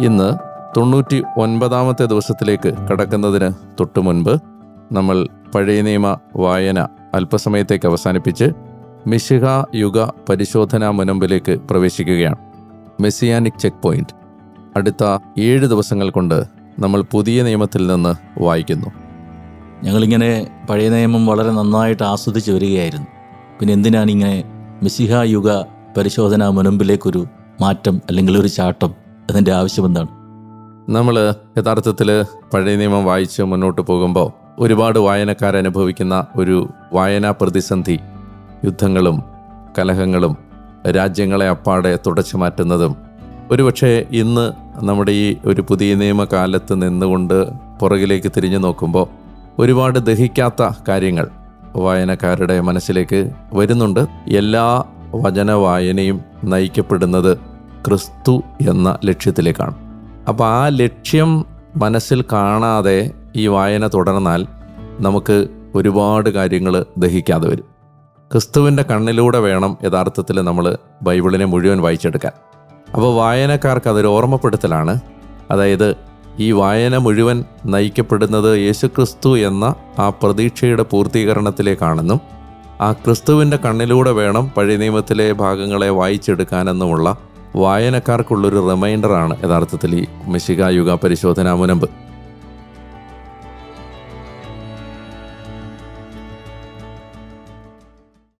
ഇന്ന് തൊണ്ണൂറ്റി ഒൻപതാമത്തെ ദിവസത്തിലേക്ക് കടക്കുന്നതിന് തൊട്ടു മുൻപ് നമ്മൾ പഴയ നിയമ വായന അല്പസമയത്തേക്ക് അവസാനിപ്പിച്ച് മിശിഹ യുഗ പരിശോധനാ മുനമ്പിലേക്ക് പ്രവേശിക്കുകയാണ്. Messianic check point. അടുത്ത ഏഴ് ദിവസങ്ങൾ കൊണ്ട് നമ്മൾ പുതിയ നിയമത്തിൽ നിന്ന് വായിക്കുന്നു. ഞങ്ങളിങ്ങനെ പഴയ നിയമം വളരെ നന്നായിട്ട് ആസ്വദിച്ച് വരികയായിരുന്നു. പിന്നെ എന്തിനാണ് ഇങ്ങനെ മിസിഹ യുഗ പരിശോധനാ മുനമ്പിലേക്കൊരു മാറ്റം അല്ലെങ്കിൽ ഒരു ചാട്ടം അതിന്റെ ആവശ്യം എന്താണ്? നമ്മൾ യഥാർത്ഥത്തിൽ പഴയ നിയമം വായിച്ച് മുന്നോട്ട് പോകുമ്പോൾ ഒരുപാട് വായനക്കാരനുഭവിക്കുന്ന ഒരു വായനാ പ്രതിസന്ധി. യുദ്ധങ്ങളും കലഹങ്ങളും രാജ്യങ്ങളെ അപ്പാടെ തുടച്ചു മാറ്റുന്നതും. ഒരുപക്ഷെ ഇന്ന് നമ്മുടെ ഈ ഒരു പുതിയ നിയമകാലത്ത് നിന്നുകൊണ്ട് പുറകിലേക്ക് തിരിഞ്ഞു നോക്കുമ്പോൾ ഒരുപാട് ദഹിക്കാത്ത കാര്യങ്ങൾ വായനക്കാരുടെ മനസ്സിലേക്ക് വരുന്നുണ്ട്. എല്ലാ വചന വായനയും നയിക്കപ്പെടുന്നത് ക്രിസ്തു എന്ന ലക്ഷ്യത്തിലേക്കാണ്. അപ്പോൾ ആ ലക്ഷ്യം മനസ്സിൽ കാണാതെ ഈ വായന തുടർന്നാൽ നമുക്ക് ഒരുപാട് കാര്യങ്ങൾ ദഹിക്കാതെ വരും. ക്രിസ്തുവിന്റെ കണ്ണിലൂടെ വേണം യഥാർത്ഥത്തിൽ നമ്മൾ ബൈബിളിനെ മുഴുവൻ വായിച്ചെടുക്കാൻ. അപ്പോൾ വായനക്കാർക്ക് അതൊരു ഓർമ്മപ്പെടുത്തലാണ്. അതായത് ഈ വായന മുഴുവൻ നയിക്കപ്പെടുന്നത് യേശുക്രിസ്തു എന്ന ആ പ്രതീക്ഷയുടെ പൂർത്തീകരണത്തിലേക്കാണെന്നും ആ ക്രിസ്തുവിന്റെ കണ്ണിലൂടെ വേണം പഴയ നിയമത്തിലെ ഭാഗങ്ങളെ വായിച്ചെടുക്കാനെന്നുമുള്ള വായനക്കാർക്കുള്ളൊരു റിമൈൻഡറാണ് യഥാർത്ഥത്തിൽ ഈ മിശിക യുഗ പരിശോധനാ മുനമ്പ്.